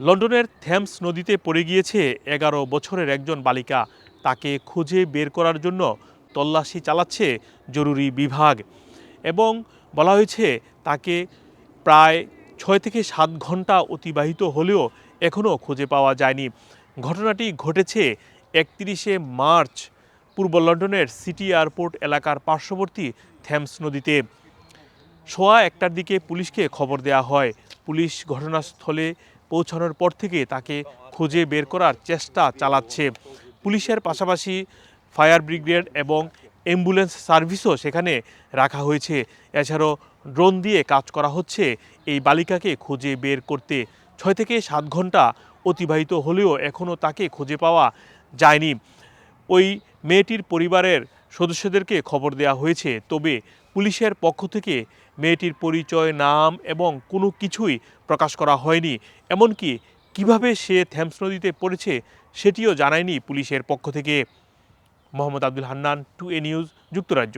লন্ডনের থ্যামস নদীতে পড়ে গিয়েছে এগারো বছরের একজন বালিকা। তাকে খুঁজে বের করার জন্য তল্লাশি চালাচ্ছে জরুরি বিভাগ এবং বলা হয়েছে তাকে প্রায় ছয় থেকে সাত ঘণ্টা অতিবাহিত হলেও এখনও খুঁজে পাওয়া যায়নি। ঘটনাটি ঘটেছে একত্রিশে মার্চ পূর্ব লন্ডনের সিটি এয়ারপোর্ট এলাকার পার্শ্ববর্তী থ্যামস নদীতে। সোয়া একটার দিকে পুলিশকে খবর দেওয়া হয়। পুলিশ ঘটনাস্থলে পৌঁছানোর পর থেকে তাকে খুঁজে বের করার চেষ্টা চালাচ্ছে। পুলিশের পাশাপাশি ফায়ার ব্রিগেড এবং অ্যাম্বুলেন্স সার্ভিসও সেখানে রাখা হয়েছে। এছাড়াও ড্রোন দিয়ে কাজ করা হচ্ছে। এই বালিকাকে খুঁজে বের করতে ছয় থেকে সাত ঘণ্টা অতিবাহিত হলেও এখনও তাকে খুঁজে পাওয়া যায়নি। ওই মেয়েটির পরিবারের সদস্যদেরকে খবর দেওয়া হয়েছে, তবে পুলিশের পক্ষ থেকে মেয়েটির পরিচয়, নাম এবং কোনো কিছুই প্রকাশ করা হয়নি। এমনকি কীভাবে সে থ্যামস নদীতে পড়েছে সেটিও জানায়নি পুলিশের পক্ষ থেকে। Mohammad Abdul Hannan, two A news, যুক্তরাজ্য।